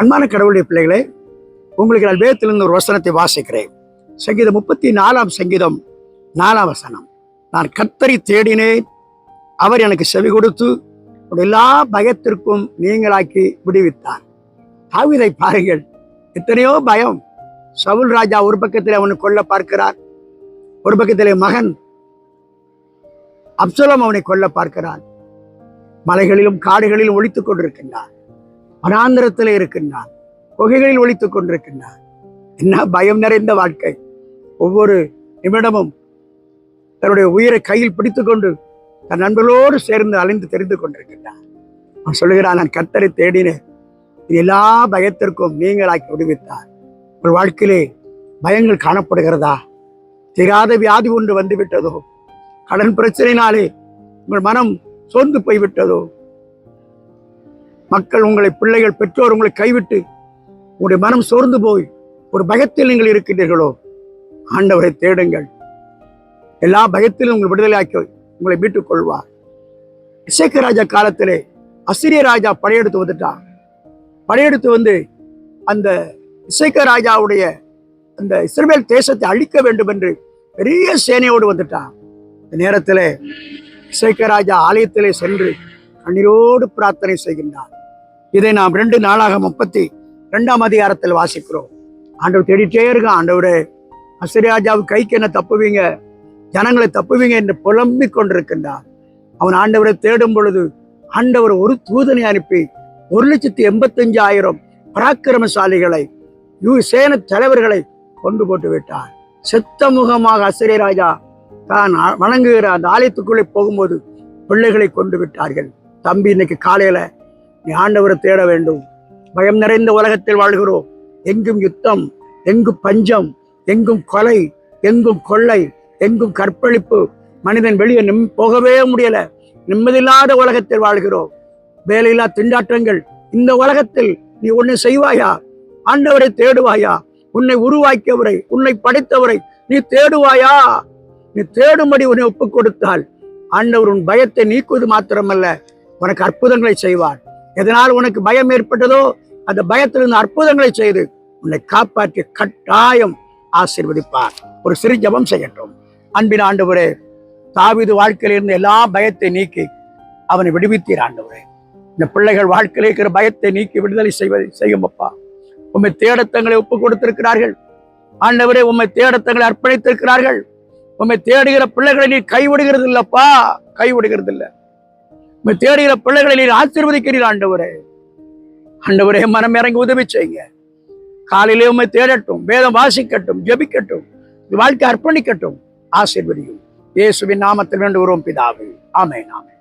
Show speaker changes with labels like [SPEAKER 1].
[SPEAKER 1] அன்பான கடவுளுடைய பிள்ளைகளே உங்களுக்கு நான் வேதத்திலிருந்து ஒரு வசனத்தை வாசிக்கிறேன். சங்கீதம் முப்பத்தி நாலாம் சங்கீதம் நாலாம் வசனம். நான் கத்தரி தேடினேன் அவர் எனக்கு செவி கொடுத்து எல்லா பயத்திற்கும் நீங்களாக்கி விடுவித்தார். தாவிதை பாருங்கள் எத்தனையோ பயம். சவுல் ராஜா ஒரு பக்கத்தில் அவனை கொல்ல பார்க்கிறார். ஒரு பக்கத்திலே மகன் அப்சலம் அவனை கொல்ல பார்க்கிறான் மலைகளிலும் காடுகளிலும் ஒழித்துக் கொண்டிருக்கின்றான் வனாந்திரத்தில் இருக்கின்றான். குகைகளில் ஒழித்துக் கொண்டிருக்கின்றான். என்ன பயம் நிறைந்த வாழ்க்கை. ஒவ்வொரு நிமிடமும் தன்னுடைய உயிரை கையில் பிடித்துக்கொண்டு தன் நண்பர்களோடு சேர்ந்து அலைந்து தெரிந்து கொண்டிருக்கின்றான். அவன் சொல்லுகிறான் நான் கத்தரை தேடினேன். எல்லா பயத்திற்கும் நீங்களாக்கி விடுவித்தார். ஒரு வாழ்க்கையிலே பயங்கள் காணப்படுகிறதா? தெரியாத வியாதி ஒன்று வந்து விட்டதோ கடன் பிரச்சனையினாலே உங்கள் மனம் சோர்ந்து போய்விட்டதோ? மக்கள் உங்களை பிள்ளைகள் பெற்றோர் உங்களை கைவிட்டு உங்களுடைய மனம் சோர்ந்து போய் ஒரு பயத்தில் நீங்கள் இருக்கின்றீர்களோ ஆண்டவரை தேடுங்கள். எல்லா பயத்திலும் உங்கள் விடுதலையாக்கி உங்களை மீட்டுக் கொள்வார். இசைக்க ராஜா காலத்திலே அசிரிய ராஜா படையெடுத்து வந்துட்டான் படையெடுத்து வந்து அந்த இசைக்க ராஜாவுடைய அந்த இஸ்ரேல் தேசத்தை அழிக்க வேண்டும் என்று பெரிய சேனையோடு வந்துட்டான் இந்த நேரத்திலே இசைக்க ராஜா ஆலயத்திலே சென்று கண்ணீரோடு பிரார்த்தனை செய்கின்றார். இதை நாம் ரெண்டு நாளாக முப்பத்தி ரெண்டாம் அதிகாரத்தில் வாசிக்கிறோம். ஆண்டவர் தேடிட்டே இருக்கான். ஆண்டவரே அசரியாஜாவு கைக்கு என்ன தப்புவீங்க? ஜனங்களை தப்புவீங்க என்று புலம்பிக் கொண்டிருக்கின்றார். அவன் ஆண்டவரை தேடும் பொழுது ஆண்டவர் ஒரு தூதனை அனுப்பி ஒரு லட்சத்தி எண்பத்தஞ்சாயிரம் பராக்கிரமசாலிகளை யூ சேன தலைவர்களை கொண்டு போட்டு விட்டார் செத்த முகமாக அசிரியராஜா தான் வணங்குகிற அந்த ஆலயத்துக்குள்ளே போகும்போது பிள்ளைகளை கொண்டு விட்டார்கள். தம்பி இன்னைக்கு காலையில நீ ஆண்டவரை தேட வேண்டும். பயம் நிறைந்த உலகத்தில் வாழ்கிறோம். எங்கும் யுத்தம் எங்கும் பஞ்சம் எங்கும் கொலை எங்கும் கொள்ளை எங்கும் கற்பழிப்பு. மனிதன் வெளியே நிம் போகவே முடியல. நிம்மதியில்லாத உலகத்தில் வாழ்கிறோம். வேலையில்லா திண்டாட்டங்கள். இந்த உலகத்தில் நீ உன்னை செய்வாயா? ஆண்டவரை தேடுவாயா? உன்னை உருவாக்கியவரை உன்னை படைத்தவரை நீ தேடுவாயா? நீ தேடும்படி உன்னை ஒப்புக் கொடுத்தால் ஆண்டவர் உன் பயத்தை நீக்குவது மாத்திரமல்ல உனக்கு அற்புதங்களை செய்வார். எதனால் உனக்கு பயம் ஏற்பட்டதோ அந்த பயத்திலிருந்து அற்புதங்களை செய்து உன்னை காப்பாற்றி கட்டாயம் ஆசீர்வதிப்பார். ஒரு சிறு ஜபம் செய்யட்டும். அன்பின் ஆண்டவரே தாவிது வாழ்க்கையிலிருந்து எல்லா பயத்தை நீக்கி அவனை விடுவித்தீர் ஆண்டவரே. இந்த பிள்ளைகள் வாழ்க்கையில் இருக்கிற பயத்தை நீக்கி விடுதலை செய்வதை செய்யும் அப்பா. உண்மை தேடத்தங்களை ஒப்பு கொடுத்திருக்கிறார்கள். ஆண்டவரே உம்மை தேடத்தங்களை அர்ப்பணித்திருக்கிறார்கள். உம்மை தேடுகிற பிள்ளைகளை நீ கைவிடுகிறது இல்லப்பா கைவிடுகிறது இல்லை தேடுகிற பிள்ளைகளை நீர் ஆசீர்வதிக்கிறீர் ஆண்டவரே. ஆண்டவரே மனம் இறங்கி உதவி செய்யுங்க. காலையிலே உண்மை தேடட்டும் வேதம் வாசிக்கட்டும் ஜெபிக்கட்டும் வாழ்க்கை அர்ப்பணிக்கட்டும் ஆசீர்வதியும். இயேசுவின் நாமத்தில் வேண்டு வருவோம் பிதாவே. ஆமென் ஆமென்.